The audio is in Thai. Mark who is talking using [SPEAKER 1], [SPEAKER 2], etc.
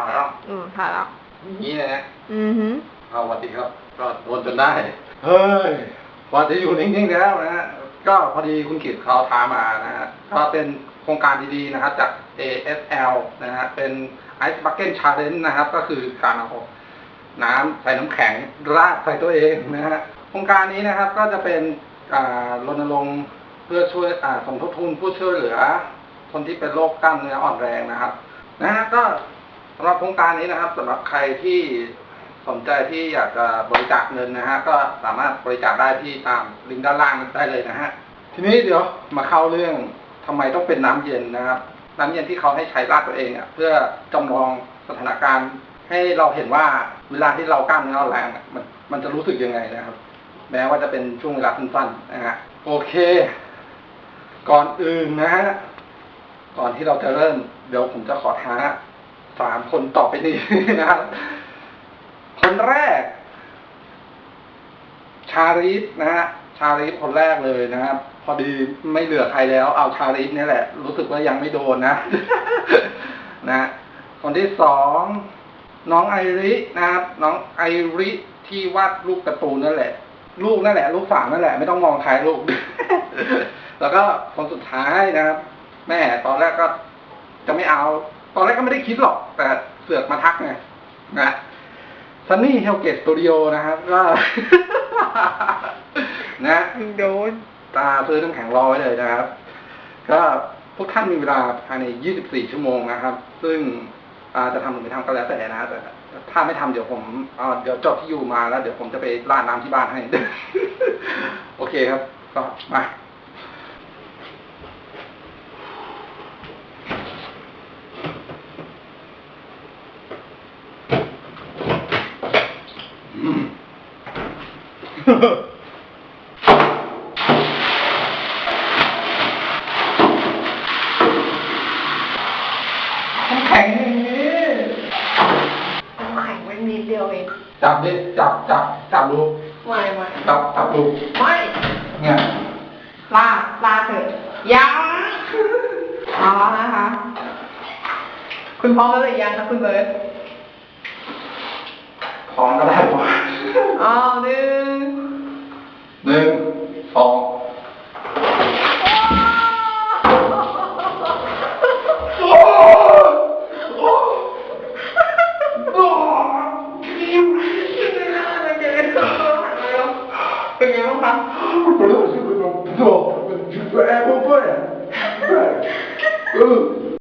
[SPEAKER 1] ถ่ายแล้ว
[SPEAKER 2] อืมถ่ายแล้ว
[SPEAKER 1] อย่างนี้เลยนะ
[SPEAKER 2] อือหือ
[SPEAKER 1] เอาสวัสดีครับ ก็โดนจนได้ เฮ้ยพอจะอยู่นิ่งๆแล้วนะฮะ ก็พอดีคุณกิตเขาท้ามานะฮะ ก็เป็นโครงการดีๆนะครับจาก ASL นะฮะ เป็น Ice Bucket Challenge นะครับ ก็คือการเอาน้ำใส่น้ำแข็งราดใส่ตัวเองนะฮะ โครงการนี้นะครับก็จะเป็นอ่ารณรงค์เพื่อช่วยอ่าสมทบทุนผู้ช่วยเหลือ คนที่เป็นโรคกล้ามเนื้ออ่อนแรงนะครับ นะฮะก็สำหรับโครงการนี้นะครับสำหรับใครที่สนใจที่อยากจะบริจาคเงินนะฮะก็สามารถบริจาคได้ที่ตามลิงก์ด้านล่างได้เลยนะฮะทีนี้เดี๋ยวมาเข้าเรื่องทำไมต้องเป็นน้ำเย็นนะครับ น้ำเย็นที่เขาให้ใช้ราดตัวเองอะเพื่อจำลองสถานการณ์ ให้เราเห็นว่าเวลาที่เรากล้ามเนื้อแรงมันมันจะรู้สึกยังไงนะครับ แม้ว่าจะเป็นช่วงเวลาสั้นๆนะฮะโอเค ก่อนอื่นนะฮะก่อนที่เราจะเริ่ม เดี๋ยวผมจะขอท้า สามคนต่อไปนี้นะครับ คนแรก ชาริฟนะฮะชาริฟคนแรกเลยนะครับ พอดีไม่เหลือใครแล้ว เอาชาริฟนี่แหละ รู้สึกว่ายังไม่โดนนะ นะ คนที่สองน้องไอรินะครับ น้องไอริที่วาดรูปการ์ตูนนั่นแหละ ลูกนั่นแหละ ลูกสาวนั่นแหละ ไม่ต้องมองใครลูก แล้วก็คนสุดท้ายนะครับ แม่ตอนแรกก็จะไม่เอา ตอนแรกก็ไม่ได้คิดหรอก แต่เสือกมาทักไงนะซันนี่เฮลเกตสตูดิโอนะครับก็นะ
[SPEAKER 2] โดน
[SPEAKER 1] ตาซื้อน้ำแข็งรอไว้เลยนะครับ ก็พวกท่านมีเวลาภายใน 24 ชั่วโมงนะครับ ซึ่งอาจะทำหรือไม่ทำก็แล้วแต่นะแต่ถ้าไม่ทำเดี๋ยวผมเอาเดี๋ยวจดที่อยู่มาแล้ว เดี๋ยวผมจะไปราดน้ำที่บ้านให้ โอเคครับ ก็มา น้ำแข็งอย่างนี้
[SPEAKER 2] น้ำแข็งไม่นิดเดียวเอง
[SPEAKER 1] จับดิจับจับจับลูก
[SPEAKER 2] ไม่ไม่
[SPEAKER 1] จับจับลูก
[SPEAKER 2] ไม่
[SPEAKER 1] เนี่ย
[SPEAKER 2] ลาลาเถอะยังเอาแล้วนะคะ คุณพร้อมแล้วหรือยังคะคุณเบิร์ต
[SPEAKER 1] พร้อมก็ได้ปะ
[SPEAKER 2] อ๋อหนึ่ง ma, o pẹ̀lú òṣèlú náà, bùdó, ẹ̀kọ́ bọ̀ ẹ̀.